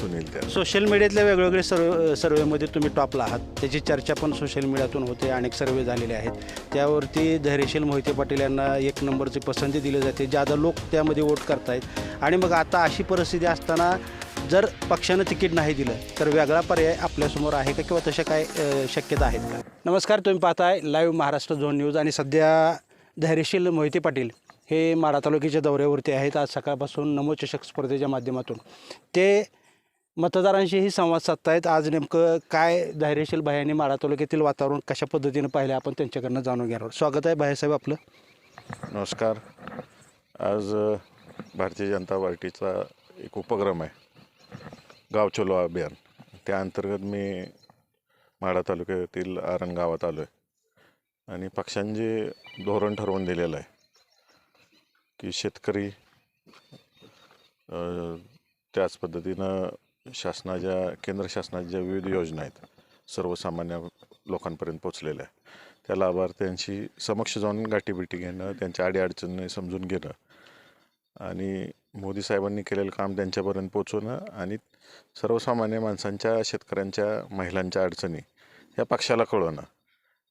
सुनील त्या सोशल मीडियातल्या वेगवेगळे सर्व सर्वेमध्ये तुम्ही टॉपला आहात. त्याची चर्चा पण सोशल मीडियातून होते अनेक सर्वे झालेले आहेत. त्यावरती धैर्यशील मोहिते पाटील यांना एक नंबरची पसंती दिली जाते ज्यादा लोक त्यामध्ये वोट करतायत. आणि मग आता अशी परिस्थिती असताना जर पक्षानं तिकीट नाही दिलं तर वेगळा पर्याय आपल्यासमोर आहे का किंवा तशा काय शक्यता आहेत का? नमस्कार तुम्ही पाहताय लाईव्ह महाराष्ट्र झोन न्यूज. आणि सध्या धैर्यशील मोहिते पाटील हे माढा तालुक्याच्या दौऱ्यावरती आहेत. आज सकाळपासून नमो चषक स्पर्धेच्या माध्यमातून. ते मतदारांशीही संवाद साधतायत. आज नेमकं काय धैर्यशील भायाने माळा तालुक्यातील वातावरण कशा पद्धतीनं पाहिलं आपण त्यांच्याकडनं जाणून घेणार आहोत. स्वागत आहे भायासाहेब आपलं. नमस्कार. आज अ, भारतीय जनता पार्टीचा एक उपक्रम आहे. गाव चलो अभियान. त्या अंतर्गत मी माढा तालुक्यातील आरण गावात आलो आहे आणि पक्षांचे धोरण ठरवून दिलेलं आहे की शेतकरी अ, त्याच पद्धतीनं शासनाच्या केंद्र शासनाच्या ज्या विविध योजना आहेत. सर्वसामान्य लोकांपर्यंत पोचलेल्या आहे त्या लाभार्थ्यांशी समक्ष जाऊन गाठीबिटी घेणं त्यांच्या अडीअडचणी समजून घेणं आणि मोदी साहेबांनी केलेलं काम त्यांच्यापर्यंत पोचवणं आणि सर्वसामान्य माणसांच्या शेतकऱ्यांच्या महिलांच्या अडचणी या पक्षाला कळवणं.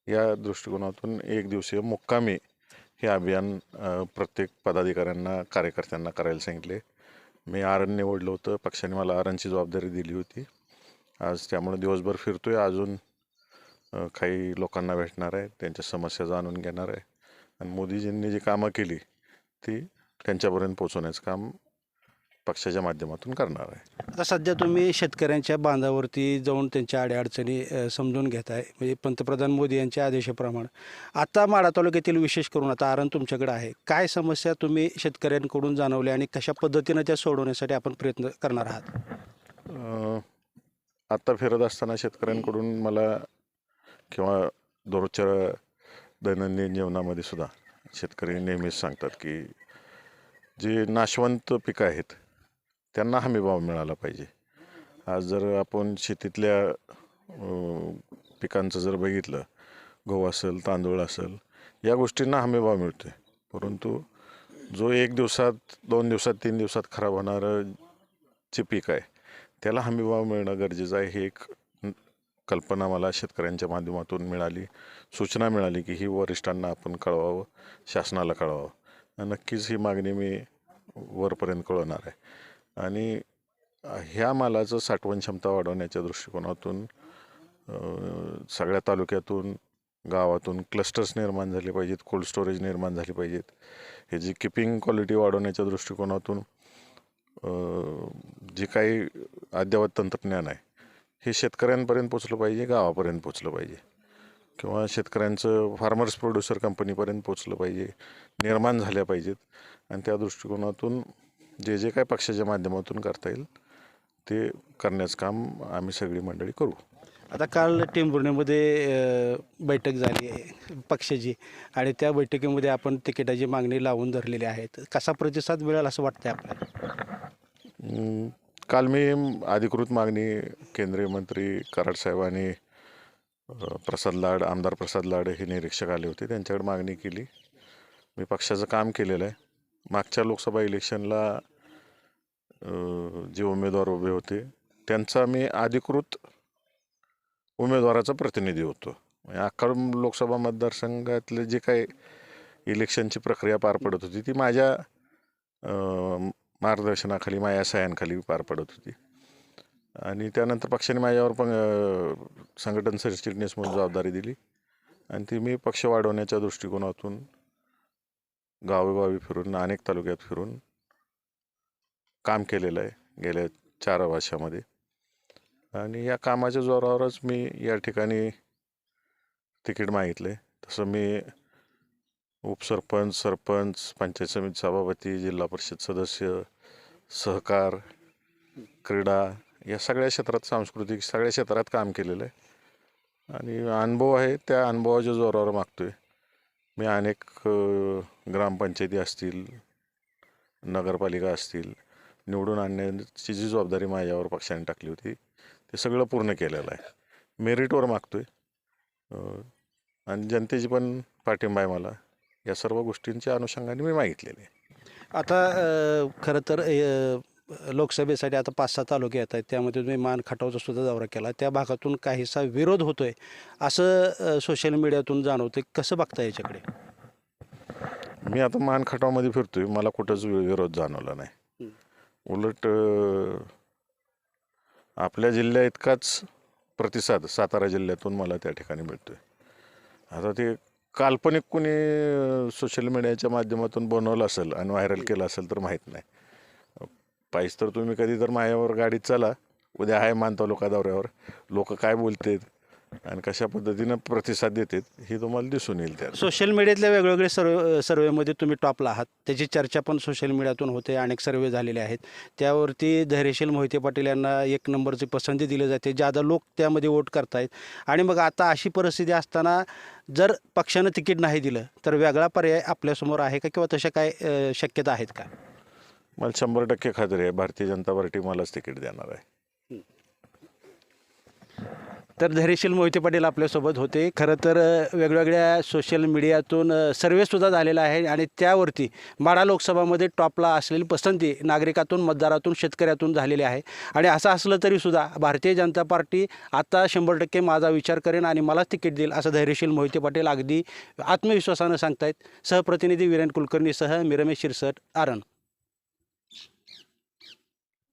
या दृष्टिकोनातून एक दिवसीय मुक्कामी हे अभियान प्रत्येक पदाधिकाऱ्यांना कार्यकर्त्यांना करायला सांगितले. मी आरण निवडलं होतं. पक्षाने मला आरणची जबाबदारी दिली होती. आज त्यामुळे दिवसभर फिरतोय. अजून काही लोकांना भेटणार आहे. त्यांच्या समस्या जाणून घेणार आहे. आणि मोदीजींनी जी कामं केली ती त्यांच्यापर्यंत पोचवण्याचं काम पक्षाच्या माध्यमातून करणार आहे. आता सध्या तुम्ही शेतकऱ्यांच्या बांधावरती जाऊन त्यांच्या अडीअडचणी अ, समजून घेताय. म्हणजे पंतप्रधान मोदी यांच्या आदेशाप्रमाणे. आता माढा तालुक्यातील विशेष करून आता आरण तुमच्याकडे आहे. काय समस्या तुम्ही शेतकऱ्यांकडून जाणवल्या आणि कशा पद्धतीनं त्या सोडवण्यासाठी आपण प्रयत्न करणार आहात? अ, आत्ता फिरत असताना शेतकऱ्यांकडून मला किंवा दररोजच्या दैनंदिन जीवनामध्ये सुद्धा शेतकरी नेहमीच सांगतात की जी नाशवंत पिकं आहेत त्यांना हमीभाव मिळाला पाहिजे. आज जर आपण शेतीतल्या पिकांचं जर बघितलं गहू असेल तांदूळ असेल या गोष्टींना हमीभाव मिळतो आहे परंतु जो एक दिवसात दोन दिवसात तीन दिवसात खराब होणारं जे पीक आहे त्याला हमीभाव मिळणं गरजेचं आहे. हे एक कल्पना मला शेतकऱ्यांच्या माध्यमातून मिळाली. सूचना मिळाली की ही वरिष्ठांना आपण कळवावं शासनाला कळवावं. नक्कीच ही मागणी मी वरपर्यंत कळवणार आहे. आणि ह्या मालाचं साठवण क्षमता वाढवण्याच्या दृष्टिकोनातून सगळ्या तालुक्यातून गावातून क्लस्टर्स निर्माण झाले पाहिजेत कोल्ड स्टोरेज निर्माण झाली पाहिजेत. हे जी किपिंग क्वालिटी वाढवण्याच्या दृष्टिकोनातून जे काही अद्ययावत तंत्रज्ञान आहे हे शेतकऱ्यांपर्यंत पोचलं पाहिजे गावापर्यंत पोचलं पाहिजे. किंवा शेतकऱ्यांचं फार्मर्स प्रोड्युसर कंपनीपर्यंत पोचलं पाहिजे निर्माण झाल्या पाहिजेत. आणि त्या दृष्टिकोनातून जे जे काय पक्षाच्या माध्यमातून करता येईल ते करण्याचं काम आम्ही सगळी मंडळी करू. आता काल टेंभुर्णीमध्ये बैठक झाली आहे पक्षाची आणि त्या बैठकीमध्ये आपण तिकिटाची मागणी लावून धरलेली आहे कसा प्रतिसाद मिळेल असं वाटतंय आपल्याला? काल मी अधिकृत मागणी केंद्रीय मंत्री कराड साहेब आणि प्रसाद लाड आमदार प्रसाद लाड हे निरीक्षक आले होते. त्यांच्याकडे मागणी केली. मी पक्षाचं काम केलेलं आहे. मागच्या लोकसभा इलेक्शनला जे उमेदवार उभे होते त्यांचा मी अधिकृत उमेदवाराचा प्रतिनिधी होतो. म्हणजे लोकसभा मतदारसंघातले जे काही इलेक्शनची प्रक्रिया पार पडत होती ती माझ्या मार्गदर्शनाखाली माझ्या सह्यांखाली पार पडत होती. आणि त्यानंतर पक्षाने माझ्यावर पण संघटन सरचिटणीस म्हणून जबाबदारी दिली. आणि ती मी पक्ष वाढवण्याच्या दृष्टिकोनातून गावोगावी फिरून अनेक तालुक्यात फिरून काम केलेलं आहे गेल्या चार वर्षामध्ये. आणि या कामाच्या जोरावरच मी या ठिकाणी तिकीट मागितले. तसं मी उपसरपंच सरपंच पंचायत समिती सभापती जिल्हा परिषद सदस्य सहकार क्रीडा या सगळ्या क्षेत्रात सांस्कृतिक सगळ्या क्षेत्रात काम केलेलं आहे. आणि अनुभव आहे त्या अनुभवाच्या जोरावर मागतो आहे मी अनेक ग्रामपंचायती असतील नगरपालिका असतील निवडून आणण्याची जी जबाबदारी माझ्यावर पक्षाने टाकली होती ते सगळं पूर्ण केलेलं आहे. मेरिटवर मागतो आहे आणि जनतेची पण पाठिंबा आहे मला. या सर्व गोष्टींच्या अनुषंगाने मी मागितलेले आहे. आता खरं तर लोकसभेसाठी आता पाच सहा तालुके येत आहेत. त्यामध्ये तुम्ही मान खटावचा सुद्धा दौरा केला. त्या भागातून काहीसा विरोध होतोय असं सोशल मीडियातून जाणवतं कसं बघता याच्याकडे? मी आता मान खटावमध्ये फिरतोय. मला कुठंच विरोध जाणवला नाही. उलट आपल्या जिल्ह्या इतकाच प्रतिसाद सातारा जिल्ह्यातून मला त्या ठिकाणी मिळतोय. आता ते काल्पनिक कोणी सोशल मीडियाच्या माध्यमातून बनवलं असेल आणि व्हायरल केलं असेल तर माहीत नाही. पाहिजे तर तुम्ही कधी तर माझ्यावर गाडीत चला उद्या आहे मानता लोका दौऱ्यावर. लोक काय बोलतात आणि कशा पद्धतीनं प्रतिसाद देतात हे तुम्हाला दिसून येईल त्या सोशल मीडियातल्या वेगवेगळे सर्व सर्वेमध्ये तुम्ही टॉपला आहात. त्याची चर्चा पण सोशल मीडियातून होते अनेक सर्वे झालेले आहेत. त्यावरती धैर्यशील मोहिते पाटील यांना एक नंबरची पसंती दिली जाते. ज्यादा लोक त्यामध्ये वोट करतायत. आणि मग आता अशी परिस्थिती असताना जर पक्षानं तिकीट नाही दिलं तर वेगळा पर्याय आपल्यासमोर आहे का? किंवा तशा काय शक्यता आहेत का? मला शंभर टक्के खात्री आहे. भारतीय जनता पार्टी मलाच तिकीट देणार आहे. तर धैर्यशील मोहिते पाटील आपल्यासोबत होते. खरं तर वेगवेगळ्या सोशल मीडियातून सर्वेसुद्धा झालेला आहे आणि त्यावरती माडा लोकसभामध्ये टॉपला असलेली पसंती नागरिकातून मतदारातून शेतकऱ्यातून झालेली आहे. आणि असं असलं तरीसुद्धा भारतीय जनता पार्टी आता शंभर टक्के माझा विचार करेन आणि मलाच तिकीट देईल असं धैर्यशील मोहिते पाटील अगदी आत्मविश्वासानं सांगतायत. सहप्रतिनिधी वीरेन कुलकर्णीसह मी रमेश शिरसट आरण.